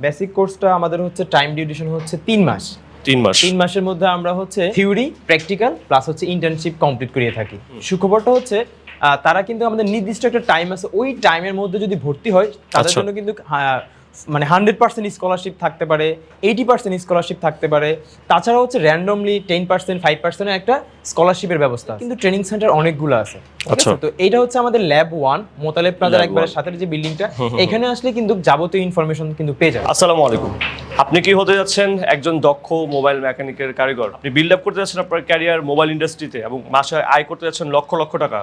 Basic কোর্সটা আমাদের হচ্ছে টাইম ডিউরেশন হচ্ছে তিন মাস। তিন মাস। তিন মাসের মধ্যে আমরা হচ্ছে থিওরি প্র্যাকটিক্যাল প্লাস হচ্ছে ইন্টার্নশিপ কমপ্লিট করিয়ে থাকি। সুখবরটা হচ্ছে আহ, তারা কিন্তু আমাদের নির্দিষ্ট একটা টাইম আছে ওই টাইমের মধ্যে যদি ভর্তি হয় তাদের আচ্ছা। জন্য কিন্তু মানে হান্ড্রেড পার্সেন্ট স্কলারশিপ থাকতে পারে এইটি পার্সেন্ট স্কলারশিপ থাকতে পারে। তাছাড়া হচ্ছে র্যান্ডমলি টেন পার্সেন্ট ফাইভ পার্সেন্টের একটা স্কলারশিপের ব্যবস্থা কিন্তু ট্রেনিং সেন্টার অনেকগুলো আছে আচ্ছা। তো এইটা হচ্ছে আমাদের ল্যাব ওয়ান মোতালেব প্লাজার একবারে সাথে যে বিল্ডিংটা এখানে আসলে কিন্তু যাবতীয় ইনফরমেশন কিন্তু পেয়ে যাবে আসসালামু আলাইকুম। আপনি কি হতে যাচ্ছেন একজন দক্ষ মোবাইল মেকানিকের কারিগর? আপনি বিল্ড আপ করতে যাচ্ছেন আপনার ক্যারিয়ার মোবাইল ইন্ডাস্ট্রিতে এবং মাসে আয় করতে যাচ্ছেন লক্ষ লক্ষ টাকা।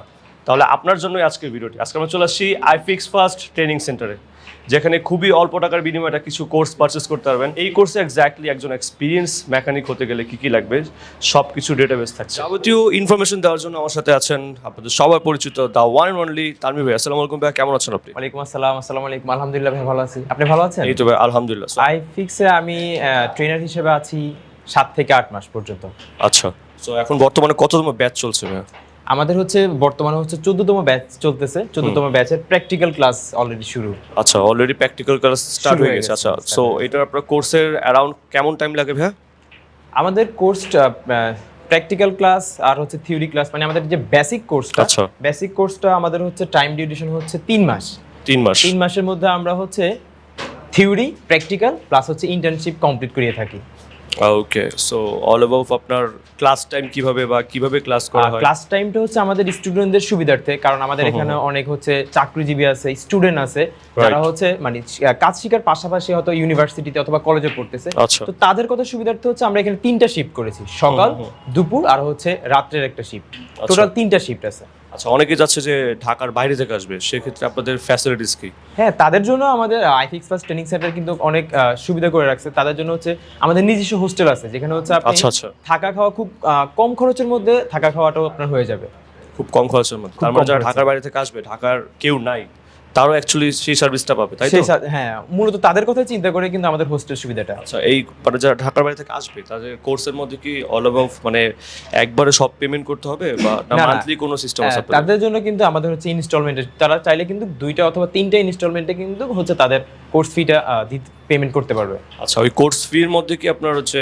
তাহলে আপনার জন্যই আজকের ভিডিওটি। আজকে আমরা চলে আসছি আইফিক্স ফার্স্ট ট্রেনিং সেন্টারে যেখানে খুবই অল্প টাকার বিনিময়ে একটা কিছু কোর্স পারচেস করতে পারবেন। এই কোর্সে এক্স্যাক্টলি একজন এক্সপিরিয়েন্স মেকানিক হতে গেলে কি কি লাগবে সব কিছু ডেটাবেস থাকছে। যাবতীয় ইনফরমেশন দেওয়ার জন্য আমার সাথে আছেন আপনাদের সবার পরিচিত the one and only Tanmi ভাই। আসসালামু আলাইকুম ভাই কেমন আছেন আপনি? ওয়ালাইকুম আসসালাম আসসালামু আলাইকুম। আলহামদুলিল্লাহ ভাই ভালো আছি। আপনি ভালো আছেন? এই তো ভাই আলহামদুলিল্লাহ। আই ফিক্সে আমি ট্রেনার হিসেবে আছি সাত থেকে আট মাস পর্যন্ত। আচ্ছা। তো এখন বর্তমানে কত কততম ব্যাচ চলছে ভাই আমাদের হচ্ছে বর্তমানে হচ্ছে চোদ্দতম ব্যাচ চলতেছে চোদ্দতম ব্যাচের প্র্যাকটিক্যাল ক্লাস অলরেডি শুরু। আচ্ছা অলরেডি প্র্যাকটিক্যাল ক্লাস স্টার্ট হয়ে গেছে আচ্ছা। সো এটার আপনার কোর্সের অ্যারাউন্ড কেমন টাইম লাগে ভাইয়া? আমাদের কোর্সটা প্র্যাকটিক্যাল ক্লাস আর হচ্ছে থিওরি ক্লাস মানে আমাদের যে বেসিক কোর্সটা। বেসিক কোর্সটা আমাদের হচ্ছে টাইম ডিউরেশন হচ্ছে তিন মাস। তিন মাস। তিন মাসের মধ্যে আমরা হচ্ছে থিওরি প্র্যাকটিক্যাল প্লাস হচ্ছে ইন্টার্নশিপ কমপ্লিট করিয়ে থাকি। ওকে সো অল অ্যাবাউট আপনার ক্লাস টাইম কীভাবে বা কীভাবে ক্লাস করা হয়? ক্লাস টাইমটা হচ্ছে আমাদের স্টুডেন্টদের সুবিধার্থে কারণ আমাদের এখানে অনেক হচ্ছে চাকরিজীবী আছে স্টুডেন্ট আছে যারা হচ্ছে মানে কাজ শিকার পাশাপাশি হয়তো ইউনিভার্সিটিতে অথবা কলেজে পড়তেছে। আচ্ছা। তো তাদের কথা সুবিধার্থে হচ্ছে আমরা এখানে তিনটা শিফট করেছি সকাল দুপুর আর হচ্ছে রাত্রের একটা শিফট টোটাল তিনটা শিফট আছে। আচ্ছা অনেকে যাচ্ছে যে ঢাকার বাইরে থেকে আসবে সেক্ষেত্রে আপনাদের ফ্যাসিলিটিস কি? হ্যাঁ তাদের জন্য আমাদের আইফিক্স ফার্স্ট ট্রেনিং সেন্টার কিন্তু অনেক সুবিধা করে রাখছে। তাদের জন্য হচ্ছে আমাদের নিজস্ব হোস্টেল আছে যেখানে হচ্ছে আচ্ছা আচ্ছা। থাকা খাওয়া খুব কম খরচের মধ্যে থাকা খাওয়াটাও আপনার হয়ে যাবে। খুব কম খরচের মধ্যে। তার মানে যারা ঢাকার বাইরে থেকে আসবে ঢাকার কেউ নাই। তারও অ্যাকচুয়ালি সেই সার্ভিসটা পাবে তাই তো? হ্যাঁ মূলত তাদের কথা চিন্তা করে কিন্তু আমাদের হোস্টেল সুবিধাটা। আচ্ছা এই মানে যারা ঢাকার বাইরে থেকে আসবে তাদের কোর্সের মধ্যে কি অল অ্যাবাউট মানে একবারে সব পেমেন্ট করতে হবে বা। মান্থলি কোনো সিস্টেম আছে হ্যাঁ, তাদের জন্য কিন্তু আমাদের হচ্ছে ইনস্টলমেন্টে তারা চাইলে কিন্তু দুইটা অথবা তিনটা ইনস্টলমেন্টে কিন্তু হচ্ছে তাদের কোর্স ফিটা পেমেন্ট করতে পারবে। আচ্ছা ওই কোর্স ফির মধ্যে কি আপনার হচ্ছে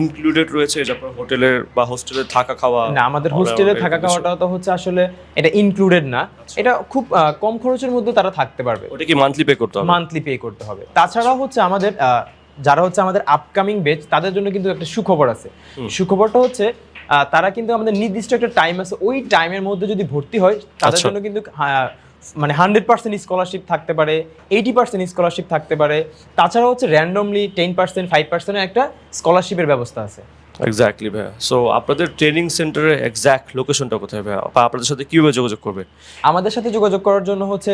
ইনক্লুডেড রয়েছে যে আপনার হোটেলের বা হোস্টেলে থাকা খাওয়া? না আমাদের হোস্টেলে থাকা খাওয়াটা তো হচ্ছে আসলে এটা ইনক্লুডেড না। এটা খুব কম খরচের মধ্যে তারা থাকতে পারবে। ওটা কি মান্থলি পে করতে হবে? মান্থলি পে করতে হবে। তাছাড়া হচ্ছে আমাদের যারা হচ্ছে আমাদের আপকামিং বেচ তাদের জন্য কিন্তু একটা সুখবর আছে। সুখবরটা হচ্ছে তারা কিন্তু আমাদের নির্দিষ্ট একটা টাইম আছে। ওই টাইমের মধ্যে যদি ভর্তি হয় তাদের আচ্ছা। জন্য কিন্তু আহ, মানে হান্ড্রেড পার্সেন্ট স্কলারশিপ থাকতে পারে এইটি পার্সেন্ট স্কলারশিপ থাকতে পারে। তাছাড়া হচ্ছে র্যান্ডমলি টেন পার্সেন্ট ফাইভ পার্সেন্টের একটা স্কলারশিপের ব্যবস্থা আছে। এক্স্যাক্টলি ভাইয়া। সো আপনাদের ট্রেনিং সেন্টারের এক্স্যাক্ট লোকেশনটা কোথায় ভাইয়া? বা আপনাদের সাথে কীভাবে যোগাযোগ করবে? আমাদের সাথে যোগাযোগ করার জন্য হচ্ছে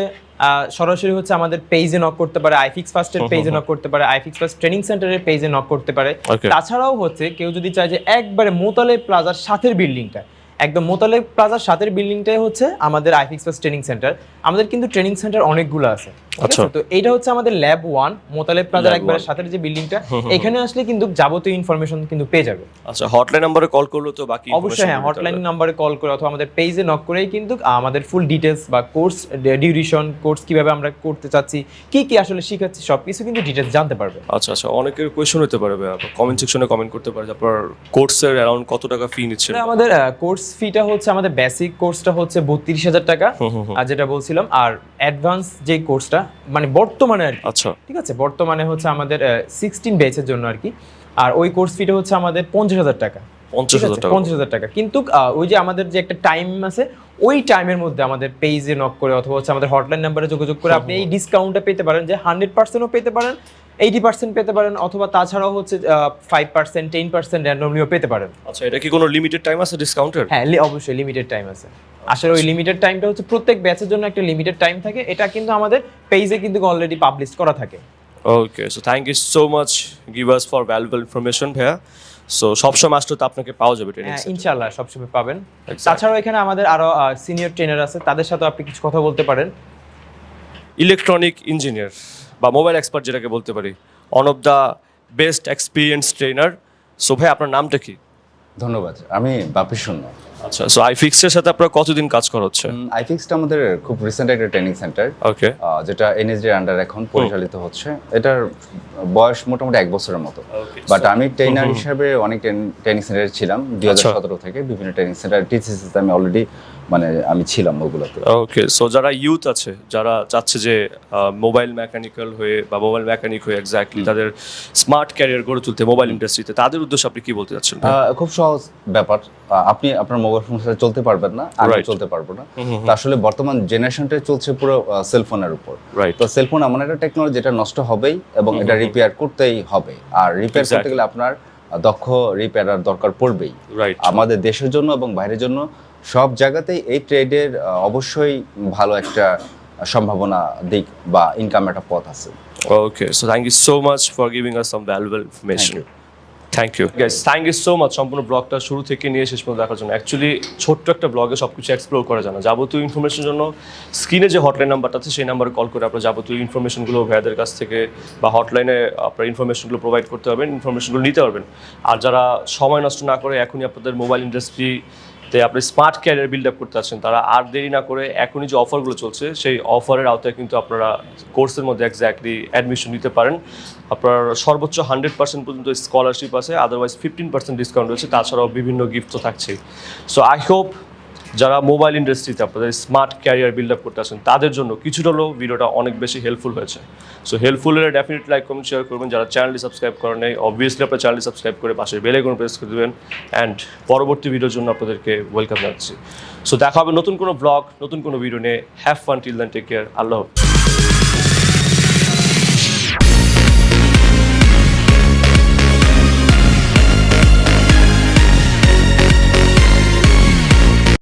সরাসরি হচ্ছে আমাদের পেজে নক করতে পারে আইফিক্স ফার্স্টের পেজে নক করতে পারে আইফিক্স ফার্স্ট ট্রেনিং সেন্টারের পেজে নক করতে পারে। তাছাড়াও হচ্ছে কেউ যদি চায় যে একবারে মোতালে প্লাজার সাথের বিল্ডিংটা একদম মোতালে প্লাজার সাথের বিল্ডিংটাই হচ্ছে আমাদের আইফিক্স ফার্স্ট ট্রেনিং সেন্টার আমাদের কিন্তু ট্রেনিং সেন্টার অনেকগুলো আছে আচ্ছা। তো এইটা হচ্ছে আমাদের ল্যাব ওয়ান মোতালে প্লাজার একবারে। সাথের যে বিল্ডিংটা এখানে আসলে কিন্তু যাবতীয় ইনফরমেশন কিন্তু পেয়ে যাবে। আচ্ছা হটলাইন নাম্বারে কল করল তো বাকি অবশ্যই হ্যাঁ হটলাইন নাম্বারে কল করে অথবা আমাদের পেজে নক করেই কিন্তু আমাদের ফুল ডিটেলস বা কোর্স ডিউরেশন কোর্স কীভাবে আমরা করতে চাচ্ছি কি কি আসলে শিখাচ্ছি সব কিছু কিন্তু ডিটেলস জানতে পারবে। আচ্ছা আচ্ছা অনেকের কোয়েশন হতে পারে ভাইয়া। কমেন্ট সেকশনে কমেন্ট করতে পারে আপনার কোর্সের অ্যারাউন্ড কত টাকা ফি নিচ্ছে আমাদের কোর্স ফিটা হচ্ছে আমাদের বেসিক কোর্সটা হচ্ছে বত্রিশ হাজার টাকা। আর যেটা বলছিলাম আর অ্যাডভান্স যে কোর্সটা মানে বর্তমানে আর আচ্ছা। ঠিক আছে? বর্তমানে হচ্ছে আমাদের সিক্সটিন ব্যাচের জন্য আর কি। আর ওই কোর্স ফিটা হচ্ছে আমাদের পঞ্চাশ হাজার টাকা। পঞ্চাশ হাজার টাকা। পঞ্চাশ হাজার টাকা। কিন্তু ওই যে আমাদের যে একটা টাইম আছে ওই টাইমের মধ্যে আমাদের পেজে নক করে অথবা হচ্ছে আমাদের হটলাইন নাম্বারে যোগাযোগ করে আপনি এই ডিসকাউন্টটা পেতে পারেন যে হান্ড্রেড পার্সেন্টও পেতে পারেন এইটি পার্সেন্ট পেতে পারেন অথবা তাছাড়াও হচ্ছে ফাইভ পার্সেন্ট টেন পার্সেন্ট র্যান্ডমলিও পেতে পারেন। আচ্ছা এটা কি কোনো লিমিটেড টাইম আছে ডিসকাউন্টের হ্যাঁ অবশ্যই লিমিটেড টাইম আছে। আসলে ওই লিমিটেড টাইমটা হচ্ছে প্রত্যেক ব্যাচের জন্য একটা লিমিটেড টাইম থাকে। এটা কিন্তু আমাদের পেজে কিন্তু অলরেডি পাবলিশ করা থাকে। Okay so thank you so much give us for valuable information ভাইয়া। সো সবসময় আসলে তো আপনাকে পাওয়া যাবে ট্রেনিং হ্যাঁ ইনশাল্লাহ সবসময় পাবেন। তাছাড়াও এখানে আমাদের আরও সিনিয়র ট্রেনার আছে তাদের সাথে আপনি কিছু কথা বলতে পারেন। ইলেকট্রনিক ইঞ্জিনিয়ার বা মোবাইল এক্সপার্ট যেটাকে বলতে পারি one of the best experience trainer so ভাই আপনার নামটা কি? ধন্যবাদ আমি বাপি শূন্য আচ্ছা সো আই ফিক্সের সাথে আপনারা কতদিন কাজ করা হচ্ছে আইফিক্সটা আমাদের খুব রিসেন্ট একটা ট্রেনিং সেন্টার ওকে যেটা এনএসডি আন্ডার এখন পরিচালিত হচ্ছে। এটার বয়স মোটামুটি এক বছরের মতো। বাট আমি ট্রেনার হিসেবে অনেক ট্রেনিং সেন্টারে ছিলাম। দুই হাজার আচ্ছা। সতেরো থেকে বিভিন্ন ট্রেনিং সেন্টার টিসিসিতে আমি অলরেডি মানে আমি ছিলাম ওগুলোতে। ওকে সো যারা ইউথ আছে যারা চাচ্ছে যে মোবাইল মেকানিক্যাল হয়ে বা মোবাইল মেকানিক হয়ে এক্স্যাক্টলি তাদের স্মার্ট ক্যারিয়ার গড়ে তুলতে মোবাইল ইন্ডাস্ট্রিতে তাদের উদ্দেশ্যে আপনি কি বলতে চাচ্ছেন? খুব সহজ ব্যাপার। আপনি আপনার মোবাইল ফোনের সাথে চলতে পারবেন না আমি চলতে পারব না। তো আসলে বর্তমান জেনারেশনটাই চলছে পুরো সেলফোনের উপর। রাইট তো সেলফোন এমন একটা টেকনোলজি যেটা নষ্ট হবেই এবং এটা রিপেয়ার করতেই হবে। আর রিপেয়ার করতে গেলে আপনার দক্ষ রিপেয়ারার দরকার পড়বেই। আমাদের দেশের জন্য এবং বাইরের জন্য সব জায়গাতেই এই ট্রেডের অবশ্যই ভালো একটা সম্ভাবনা দিক বা ইনকাম একটা পথ আছে। Okay so thank you so much for giving us some valuable information thank you guys thank you so much সম্পূর্ণ ব্লগটা শুরু থেকে নিয়ে শেষ পর্যন্ত দেখার জন্য। অ্যাকচুয়ালি ছোট্ট একটা ব্লগে সব কিছু এক্সপ্লোর করা জানা যাবতীয় ইনফরমেশনের জন্য স্ক্রিনে যে হটলাইন নাম্বারটা আছে সেই নাম্বারে কল করে আপনার যাবতীয় ইনফরমেশনগুলো ভাইয়াদের কাছ থেকে বা হটলাইনে আপনার ইনফরমেশনগুলো প্রোভাইড করতে পারবেন ইনফরমেশনগুলো নিতে পারবেন। আর যারা সময় নষ্ট না করে এখনই আপনাদের মোবাইল ইন্ডাস্ট্রি তে আপনি স্মার্ট ক্যারিয়ার বিল্ড আপ করতে আসছেন তারা আর দেরি না করে এখনই যে অফারগুলো চলছে, সেই অফারের আওতায় কিন্তু আপনারা কোর্সের মধ্যে এক্স্যাক্টলি অ্যাডমিশন নিতে পারেন। আপনার সর্বোচ্চ হান্ড্রেড পার্সেন্ট পর্যন্ত স্কলারশিপ আছে আদারওয়াইজ ফিফটিন পার্সেন্ট ডিসকাউন্ট রয়েছে, তাছাড়াও বিভিন্ন গিফট তো থাকছেই সো আই হোপ যারা মোবাইল ইন্ডাস্ট্রিতে আপনাদের স্মার্ট ক্যারিয়ার বিল্ড আপ করতে আসেন, তাদের জন্য কিছুটা হলেও ভিডিওটা অনেক বেশি হেল্পফুল হয়েছে। সো হেল্পফুল হলে ডেফিনেটলি লাইক কমেন্ট শেয়ার করবেন। যারা চ্যানেলটি সাবস্ক্রাইব করেন নেই অবভিয়াসলি আপনার চ্যানেলটি সাবস্ক্রাইব করে পাশে বেলে কোনো প্রেস করে দেবেন। অ্যান্ড পরবর্তী ভিডিওর জন্য আপনাদেরকে ওয়েলকাম জানাচ্ছি। সো দেখা হবে নতুন কোনো ব্লগ নতুন কোনো ভিডিও নিয়ে। Have fun till then take care Allah.